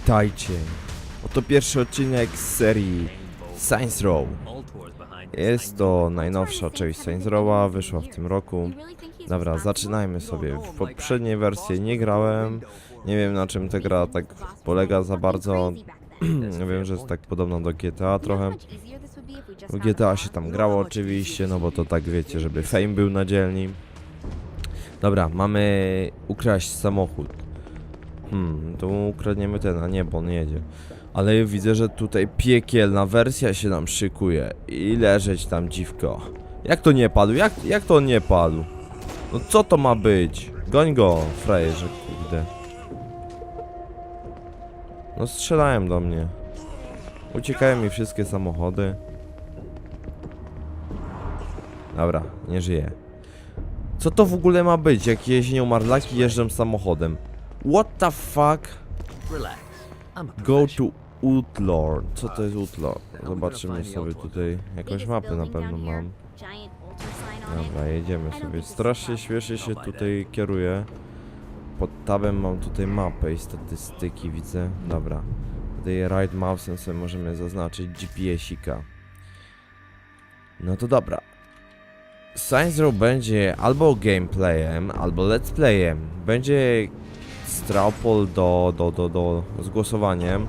Witajcie. Oto pierwszy odcinek z serii Science Row. Jest to najnowsza część Science Row'a, wyszła w tym roku. Dobra, zaczynajmy sobie. W poprzedniej wersji nie grałem. Nie wiem na czym ta gra tak polega za bardzo. wiem, że jest tak podobna do GTA trochę. W GTA się tam grało oczywiście, no bo to tak wiecie, żeby fame był na dzielni. Dobra, mamy ukraść samochód. Hmm, to ukradniemy ten, a nie, bo on jedzie. Ale widzę, że tutaj piekielna wersja się nam szykuje. I leżeć tam dziwko. Jak to nie padł? Jak, jak to nie padł? No co to ma być? Goń go, frajerze, kurde. No strzelają do mnie. Uciekają mi wszystkie samochody. Dobra, nie żyje. Co to w ogóle ma być? Jak jeździą marlaki jeżdżą samochodem? What the fuck? Relax. I'm a Go to Outlaw. Co to jest Outlaw? Zobaczymy sobie tutaj. Jakąś mapę na pewno mam. Dobra, jedziemy sobie. Strasznie śmieszy się tutaj kieruję. Pod tabem mam tutaj mapę i statystyki widzę. Dobra. Tutaj right mouse'em sobie możemy zaznaczyć GPS-ika. No to dobra. Science Row będzie albo gameplayem, albo let's playem. Będzie Straupol do, do, do, do z głosowaniem.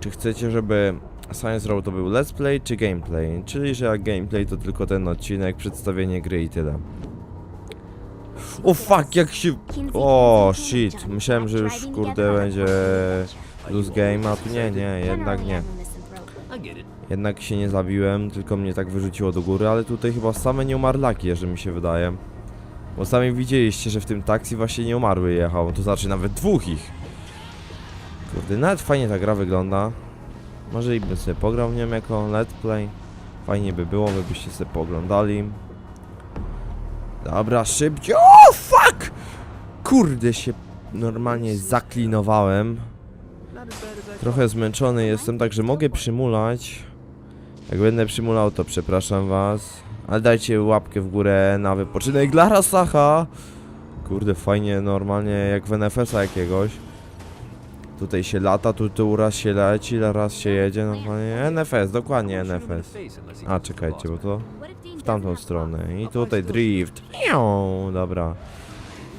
Czy chcecie, żeby Science Row to był let's play czy gameplay? Czyli, że jak gameplay to tylko ten odcinek, przedstawienie gry i tyle. O fuck, jak się... O shit, myślałem, że już kurde będzie lose game, a tu nie, nie, jednak nie. Jednak się nie zabiłem, tylko mnie tak wyrzuciło do góry, ale tutaj chyba same nie umarlaki, że mi się wydaje. Bo sami widzieliście, że w tym taksi właśnie nie umarły jechał, to znaczy nawet dwóch ich. Kurde, nawet fajnie ta gra wygląda. Może i bym sobie pograł w nią jako let's play. Fajnie by było, byście sobie pooglądali. Dobra, szybciej. O, fuck! Kurde, się normalnie zaklinowałem. Trochę zmęczony jestem, także mogę przymulać. Jak będę przymulał, to przepraszam was. Ale dajcie łapkę w górę na wypoczynek dla Rasacha. Kurde, fajnie, normalnie jak w NFS-a jakiegoś. Tutaj się lata, tu, tu raz się leci, raz się jedzie, normalnie. NFS, dokładnie NFS. A, czekajcie, bo to w tamtą stronę. I tutaj drift. Miau, Dobra.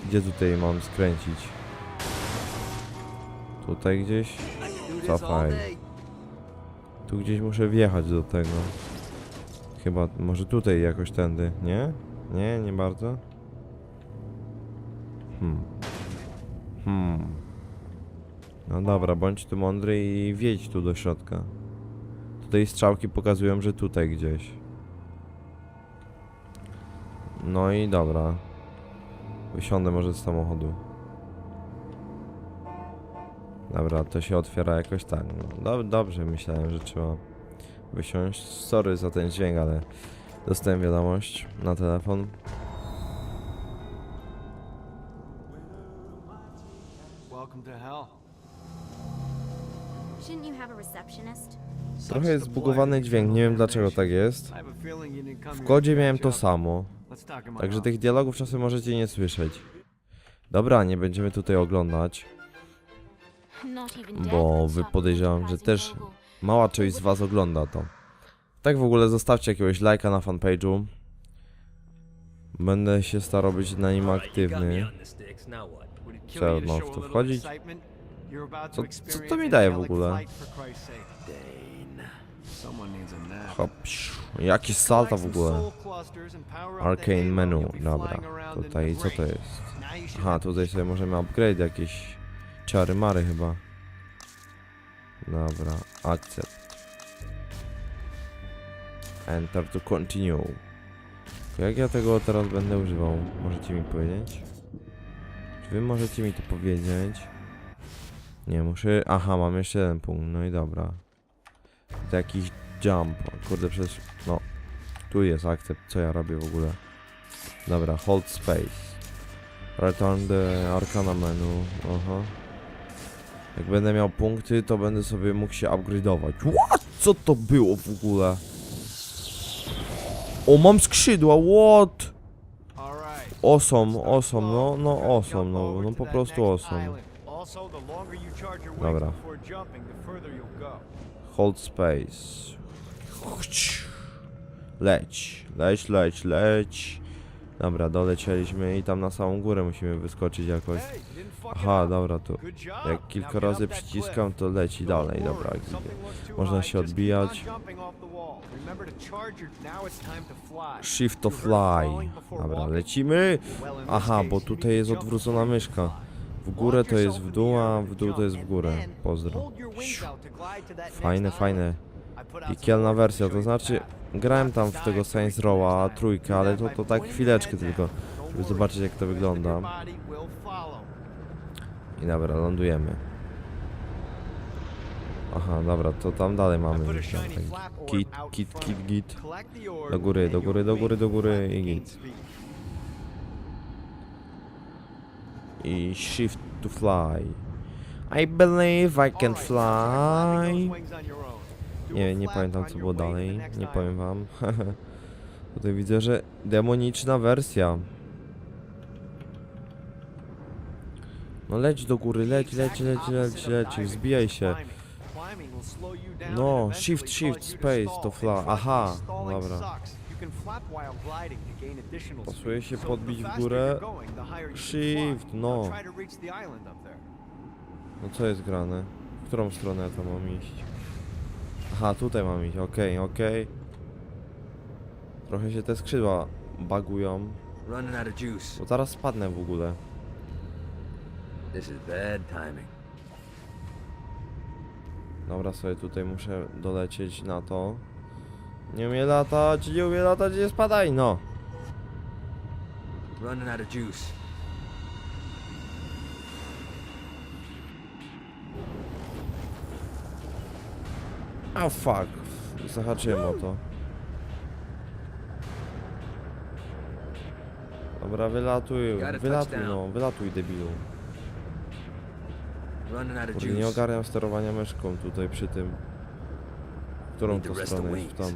Gdzie tutaj mam skręcić? Tutaj gdzieś? Cofaj. Tu gdzieś muszę wjechać do tego. Chyba, może tutaj jakoś tędy, nie? Nie, nie bardzo? Hmm. Hmm. No dobra, bądź tu mądry i wjedź tu do środka. Tutaj strzałki pokazują, że tutaj gdzieś. No i dobra. Wysiądę może z samochodu. Dobra, to się otwiera jakoś tak. No, dob dobrze myślałem, że trzeba wysiąść. Sorry za ten dźwięk, ale dostałem wiadomość na telefon. Trochę jest zbugowany dźwięk, nie wiem dlaczego tak jest. W kodzie miałem to samo, także tych dialogów czasem możecie nie słyszeć. Dobra, nie będziemy tutaj oglądać. Bo wy podejrzewam, że też. Mała część z was ogląda to. Tak w ogóle zostawcie jakiegoś lajka na fanpage'u. Będę się starał być na nim aktywny. Co, mam w to wchodzić? Co- co to mi daje w ogóle? Hop, siu. Jaki salta w ogóle? Arcane menu, dobra. Tutaj, co to jest? Aha, tutaj sobie możemy upgrade jakieś czary mary chyba. Dobra, accept. Enter to continue. Jak ja tego teraz będę używał? Możecie mi powiedzieć? Czy wy możecie mi to powiedzieć? Nie, muszę... Aha, mam jeszcze jeden punkt, no i dobra. To jakiś jump. Kurde, przecież... No. Tu jest accept, co ja robię w ogóle. Dobra, hold space. Return the arcana menu. Aha. Jak będę miał punkty, to będę sobie mógł się upgrade'ować. What? Co to było w ogóle? O, mam skrzydła, what? Awesome, awesome, no, no awesome, no, no po prostu wings Dobra. Hold space. Leć, leć, leć, leć. Dobra, dolecieliśmy i tam na samą górę musimy wyskoczyć jakoś. Aha, dobra, tu. Jak kilka razy przyciskam, to leci dalej, dobra. Można się odbijać. Shift to fly. Dobra, lecimy. Aha, bo tutaj jest odwrócona myszka. W górę to jest w dół, a w dół to jest w górę. Pozdro. Fajne, fajne. Piekielna wersja, to znaczy grałem tam w tego Saints Row'a trójkę, ale to, to tak chwileczkę tylko, żeby zobaczyć jak to wygląda. I dobra, lądujemy. Aha, dobra, to tam dalej mamy. Kit, kit, kit, git. Do góry, do góry, do góry, do góry i git. I shift to fly. I believe I can fly. Nie, nie pamiętam co było dalej, nie powiem wam. Tutaj widzę, że demoniczna wersja. No leć do góry, leć, leć, leć, leć, leć, wzbijaj się. No, shift, shift, space to fly. Aha, dobra. Pasuje się podbić w górę. Shift, no. No co jest grane? W którą stronę ja tam mam iść? Aha, tutaj mam iść, okej, okej. Trochę się te skrzydła bagują, bo zaraz spadnę w ogóle. This is bad timing. Dobra, sobie tutaj muszę dolecieć na to. Nie umie latać, nie umie latać, nie spadaj, no. Running out of juice. A fuck, zahaczyłem o to. Dobra, wylatuj, wylatuj no, wylatuj debilu. Kurde, nie ogarniam sterowania myszką tutaj przy tym. Którą to stronę jest tam.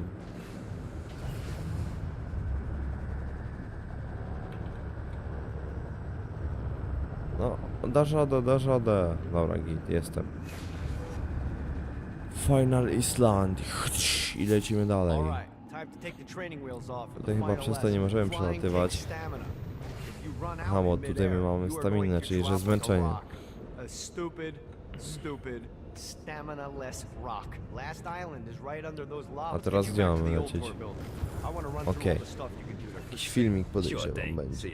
No, dasz radę, dasz radę. Dobra, git, jestem. Final Island. I lecimy dalej. Tutaj chyba przez to nie możemy przelatywać. Aha, bo tutaj my mamy staminę, czyli że zmęczenie. A teraz gdzie mamy lecieć? Okej. there. Jakiś filmik podejrzewam będzie.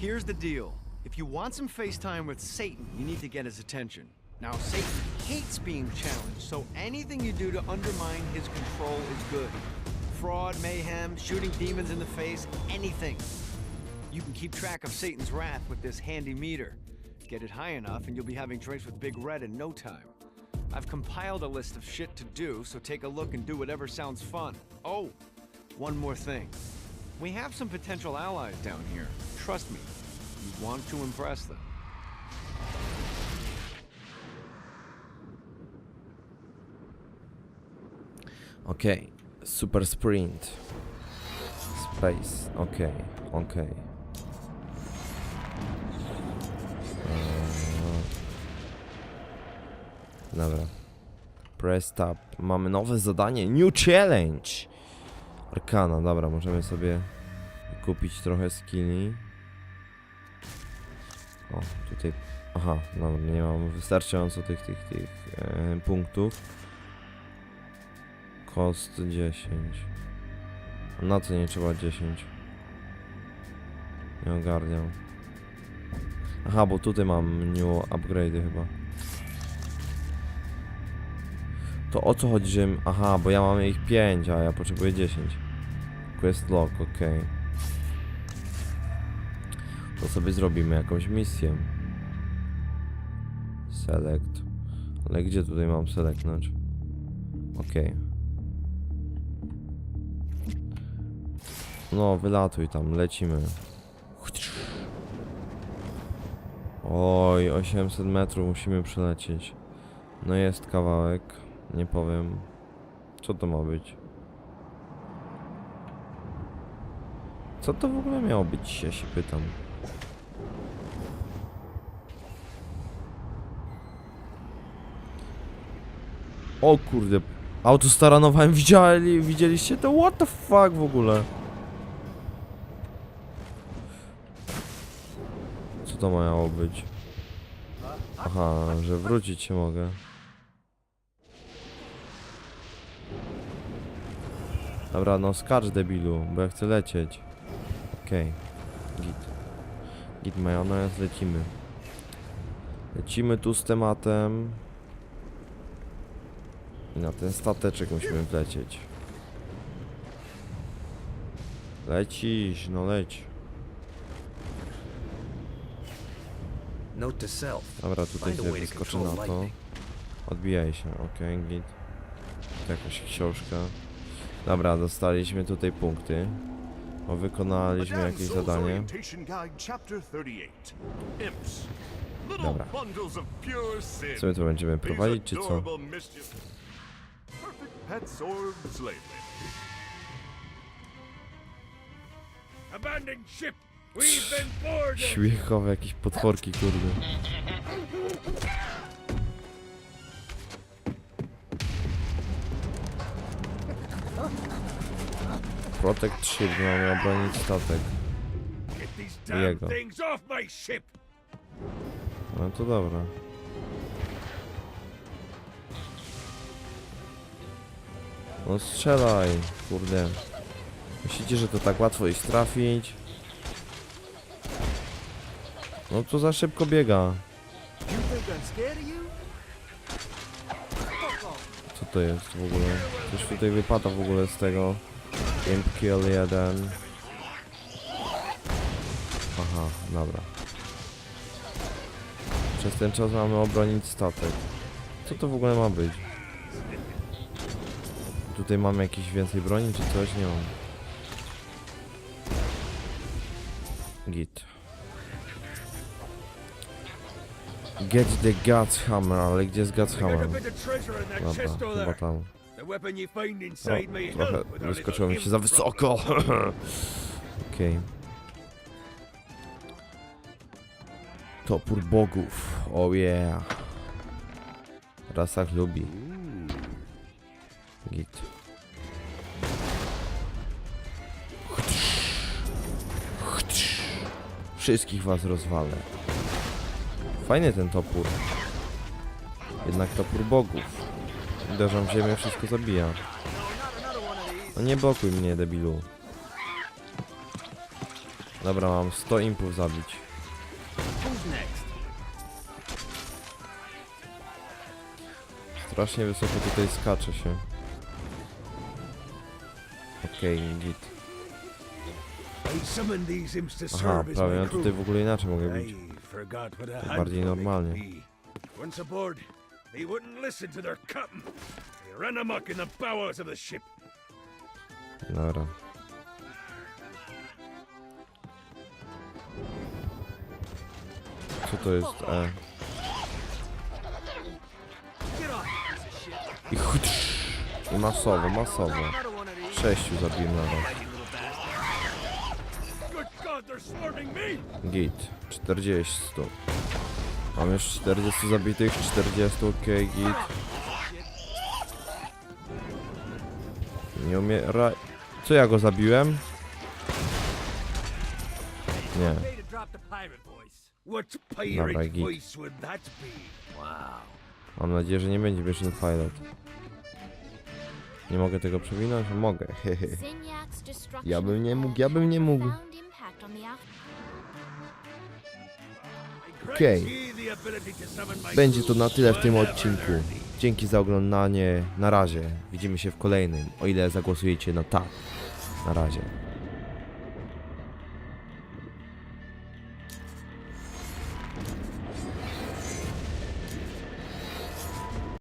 Here's the deal. If you want some FaceTime with Satan, you need to get his attention. Now, Satan hates being challenged, so anything you do to undermine his control is good. Fraud, mayhem, shooting demons in the face, anything. You can keep track of Satan's wrath with this handy meter. Get it high enough, and you'll be having drinks with Big Red in no time. I've compiled a list of shit to do, so take a look and do whatever sounds fun. Oh, one more thing. We have some potential allies down here. Trust me, you want to impress them. Okej, super sprint. Space, okej, okej. Eee, Dobra. Press tab. Mamy nowe zadanie. New challenge! Arkana, dobra, możemy sobie kupić trochę skilli. O, tutaj... Aha, dobra, nie mam wystarczająco tych, tych, tych e, punktów. Kost 10. Na co nie trzeba 10? Nie ogarniam. Aha, bo tutaj mam new upgrade'y chyba. To o co chodzi, że... Aha, bo ja mam ich 5, a ja potrzebuję 10. Quest log, ok. To sobie zrobimy jakąś misję. Select. Ale gdzie tutaj mam selectnąć? Okej. No, wylatuj tam, lecimy. Oj, 800 metrów musimy przelecieć. No jest kawałek, nie powiem. Co to ma być? Co to w ogóle miało być, ja się pytam. O kurde, auto staranowałem, widzieli, widzieliście to? What the fuck w ogóle? Co to miało być? Aha, że wrócić się mogę. Dobra, no skarż debilu, bo ja chcę lecieć. Okej, okay. git. Git majonez, lecimy. Lecimy tu z tematem. I na ten stateczek musimy wlecieć. Lecisz, no leć. Dobra, tutaj wyskoczę control na to. Odbijaj się, okej, git. To jakaś książka. Dobra, dostaliśmy tutaj punkty. O, wykonaliśmy Again, jakieś zadanie. Orientation Guide, Chapter 38. Imps. Little Dobra. Co my tu będziemy prowadzić, czy co? Abandoned! Śmiechowe jakieś potworki, kurde. Protect ship, mamy obronić statek. Jego. No to dobra. No strzelaj, kurde. Myślicie, że to tak łatwo ich trafić? No to za szybko biega. Co to jest w ogóle? Coś tutaj wypada w ogóle z tego. Imp kill 1. Aha, dobra. Przez ten czas mamy obronić statek. Co to w ogóle ma być? Tutaj mamy jakieś więcej broni czy coś? Nie mam. Git. Get the Guts Hammer, ale gdzie jest Guts Hammer? Dobra, chyba tam. O, trochę wyskoczyło mi się za wysoko. Okej. Topór bogów. Oh yeah. Rasach lubi. Git. Wszystkich was rozwalę. Fajny ten topór. Jednak topór bogów. Uderzam w ziemię, wszystko zabija. No nie blokuj mnie, debilu. Dobra, mam 100 impów zabić. Strasznie wysoko tutaj skacze się. Okej, git. Imps to Aha, prawie ja crew. tutaj w ogóle inaczej mogę a To bardziej normalnie. They wouldn't listen to their captain. They ran amok in the bowels of the ship. Dobra. Co to jest? E. I chudź. I masowo, masowo. Sześciu zabiłem na raz. Git. 40. Mam już 40 zabitych, 40, okej, git. Nie umiera... Co ja go zabiłem? Nie. Dobra, git. Mam nadzieję, że nie będzie Mission Pilot. Nie mogę tego przewinąć? Mogę, hehe. Ja bym nie mógł, ja bym nie mógł. Okej. My Będzie to na tyle w tym odcinku. Dzięki za oglądanie. Na razie. Widzimy się w kolejnym. O ile zagłosujecie na tak. Na razie.